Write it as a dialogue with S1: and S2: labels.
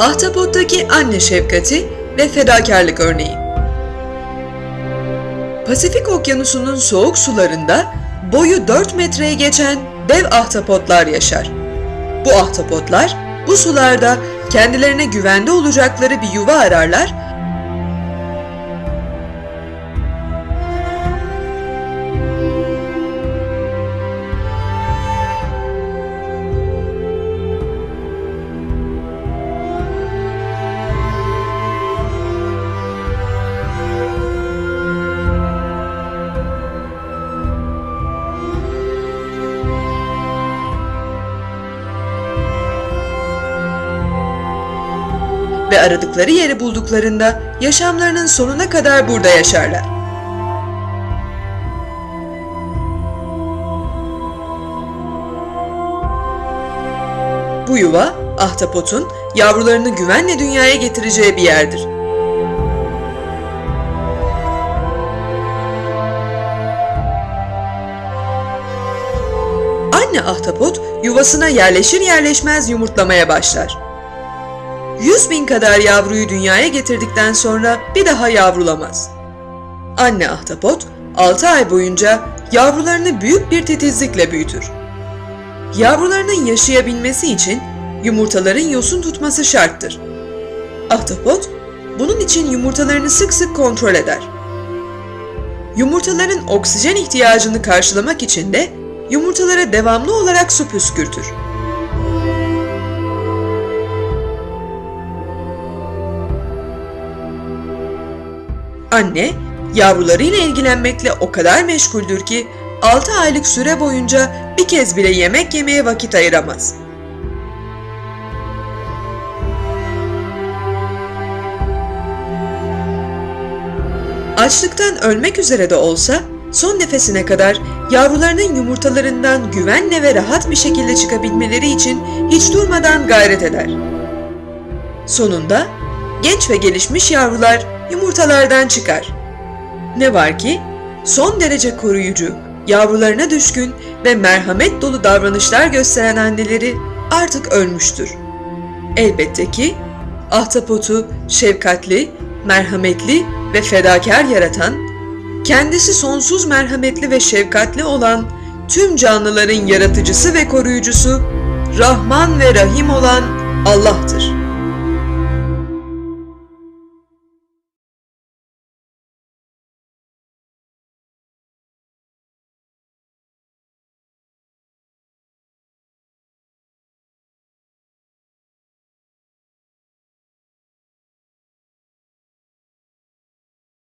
S1: Ahtapot'taki anne şefkati ve fedakarlık örneği. Pasifik Okyanusu'nun soğuk sularında boyu 4 metreye geçen dev ahtapotlar yaşar. Bu ahtapotlar bu sularda kendilerine güvende olacakları bir yuva ararlar ve aradıkları yeri bulduklarında yaşamlarının sonuna kadar burada yaşarlar. Bu yuva ahtapotun yavrularını güvenle dünyaya getireceği bir yerdir. Anne ahtapot yuvasına yerleşir yerleşmez yumurtlamaya başlar. 100 bin kadar yavruyu dünyaya getirdikten sonra bir daha yavrulamaz. Anne ahtapot 6 ay boyunca yavrularını büyük bir titizlikle büyütür. Yavrularının yaşayabilmesi için yumurtaların yosun tutması şarttır. Ahtapot bunun için yumurtalarını sık sık kontrol eder. Yumurtaların oksijen ihtiyacını karşılamak için de yumurtalara devamlı olarak su püskürtür. Anne, yavrularıyla ilgilenmekle o kadar meşguldür ki 6 aylık süre boyunca bir kez bile yemek yemeye vakit ayıramaz. Açlıktan ölmek üzere de olsa son nefesine kadar yavrularının yumurtalarından güvenle ve rahat bir şekilde çıkabilmeleri için hiç durmadan gayret eder. Sonunda genç ve gelişmiş yavrular yumurtalardan çıkar. Ne var ki son derece koruyucu, yavrularına düşkün ve merhamet dolu davranışlar gösteren anneleri artık ölmüştür. Elbette ki ahtapotu şefkatli, merhametli ve fedakar yaratan, kendisi sonsuz merhametli ve şefkatli olan tüm canlıların yaratıcısı ve koruyucusu, Rahman ve Rahim olan Allah'tır.